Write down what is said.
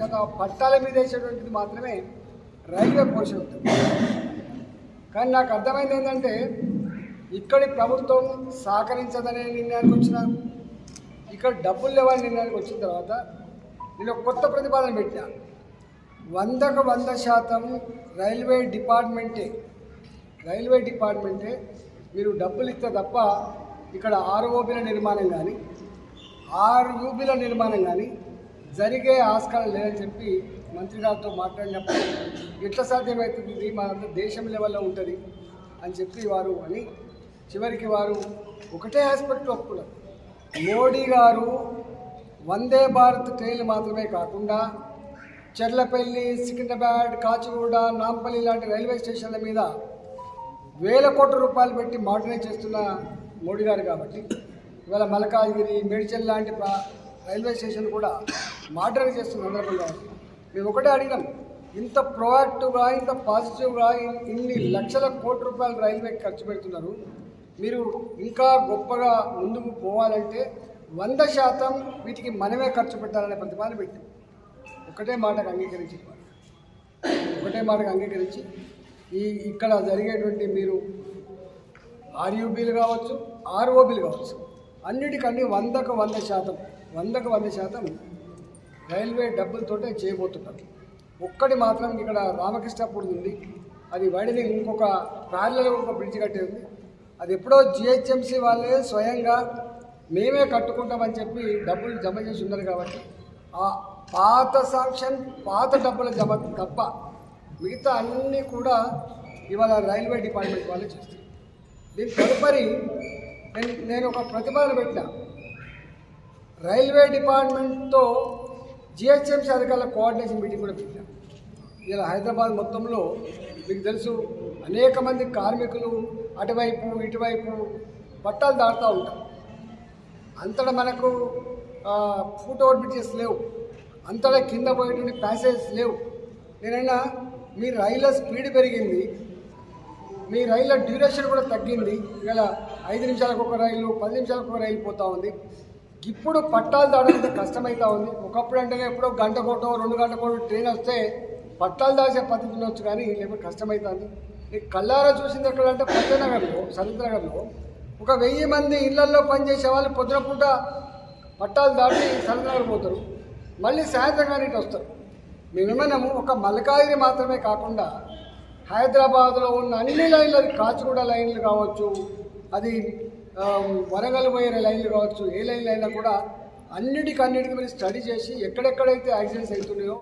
శాతం పట్టాల మీద వేసేటువంటిది మాత్రమే రైల్వే పోర్షన్ కానీ నాకు అర్థమైంది ఏంటంటే ఇక్కడి ప్రభుత్వం సహకరించదనే నిర్ణయానికి వచ్చిన ఇక్కడ డబ్బులు లేవని నిర్ణయానికి వచ్చిన తర్వాత నేను ఒక కొత్త ప్రతిపాదన పెట్టినా. వందకు వంద శాతం రైల్వే డిపార్ట్మెంటే రైల్వే డిపార్ట్మెంటే మీరు డబ్బులు ఇస్తే తప్ప ఇక్కడ ఆర్ఓబీల నిర్మాణం కానీ ఆర్యూబీల నిర్మాణం కానీ జరిగే ఆస్కారం లేదని చెప్పి మంత్రి గారితో మాట్లాడినప్పుడు ఎట్లా సాధ్యమవుతుంది ఇది మన దేశం లెవెల్లో ఉంటుంది అని చెప్పి వారు అని చివరికి వారు ఒకటే ఆస్పెక్ట్ ఒప్పుకున్నారు. మోడీ గారు వందే భారత్ ట్రైన్లు మాత్రమే కాకుండా చెర్లపల్లి సికింద్రాబాద్ కాచిగూడ నాంపల్లి లాంటి రైల్వే స్టేషన్ల మీద వేల కోట్ల రూపాయలు పెట్టి మోడర్నైజ్ చేస్తున్న మోడీ గారు కాబట్టి. ఇవాళ మలకాజ్గిరి మేడ్చల్ లాంటి రైల్వే స్టేషన్ కూడా మోడర్నైజ్ చేస్తున్న సందర్భంలో మేము ఒకటే అడిగినాం ఇంత ప్రొయాక్టివ్గా ఇంత పాజిటివ్గా ఇన్ని లక్షల కోట్ల రూపాయలు రైల్వే ఖర్చు పెడుతున్నారు. మీరు ఇంకా గొప్పగా ముందుకు పోవాలంటే వంద శాతం వీటికి మనమే ఖర్చు పెట్టాలనే ప్రతిపాదన పెట్టాం. ఒకటే మాటకు అంగీకరించి ఒకటే మాటకు అంగీకరించి ఈ ఇక్కడ జరిగేటువంటి మీరు ఆర్యూబీలు కావచ్చు ఆర్ఓబీలు కావచ్చు అన్నిటికన్నీ వందకు వంద శాతం వందకు వంద శాతం రైల్వే డబ్బులతోటే చేయబోతున్నారు. ఒక్కటి మాత్రం ఇక్కడ రామకృష్ణపూర్ ఉంది. అది వైడనింగ్ ఇంకొక ప్యారల ఒక బ్రిడ్జ్ కట్టే ఉంది. అది ఎప్పుడో జిహెచ్ఎంసీ వాళ్ళే స్వయంగా మేమే కట్టుకుంటామని చెప్పి డబ్బులు జమ చేసి ఉన్నారు కాబట్టి ఆ పాత సాంక్షన్ పాత డబ్బుల జమ తప్ప మిగతా అన్నీ కూడా ఇవాళ రైల్వే డిపార్ట్మెంట్ వాళ్ళే చేస్తారు దీని తదుపరి నేను నేను ఒక ప్రతిపాదన పెట్టిన. రైల్వే డిపార్ట్మెంట్తో జిహెచ్ఎంసీ అధికారుల కోఆర్డినేషన్ మీటింగ్ కూడా పెట్టిన. ఇలా హైదరాబాద్ మొత్తంలో మీకు తెలుసు అనేక మంది కార్మికులు అటువైపు ఇటువైపు పట్టాలు దాటుతూ ఉంటారు. అంతటా మనకు ఫుట్ ఓవర్ బ్రిడ్జెస్ లేవు. అంతటా కింద పోయేటువంటి ప్యాసేజెస్ లేవు. నేనైనా మీ రైళ్ళ స్పీడ్ పెరిగింది మీ రైళ్ళ డ్యూరేషన్ కూడా తగ్గింది. ఇవాళ ఐదు నిమిషాలకు ఒక రైలు పది నిమిషాలకు ఒక రైలు పోతూ ఉంది. ఇప్పుడు పట్టాలు దాడడానికి కష్టమవుతా ఉంది. ఒకప్పుడు అంటే ఎప్పుడో గంట కోటో రెండు గంట కోటో ట్రైన్ వస్తే పట్టాలు దాచే పద్ధతి ఉండొచ్చు కానీ లేకపోతే కష్టమవుతుంది ఈ కల్లారా చూసింది ఎక్కడ అంటే పద్దెనగర్లో సరిత్రనగర్లో ఒక వెయ్యి మంది ఇళ్ళల్లో పనిచేసే వాళ్ళు పొద్దున పూట పట్టాలు దాటి సరిద్రనగర్ పోతారు. మళ్ళీ సాయంత్రం కానీ ఇటు వస్తారు. మేమేమన్నాము ఒక మలకాయిని మాత్రమే కాకుండా హైదరాబాద్లో ఉన్న అన్ని లైన్లు అది కాచిగూడ లైన్లు కావచ్చు అది వరంగల్ పోయే లైన్లు కావచ్చు ఏ లైన్లు అయినా కూడా అన్నిటికన్నిటికీ మీరు స్టడీ చేసి ఎక్కడెక్కడైతే యాక్సిడెంట్స్ అవుతున్నాయో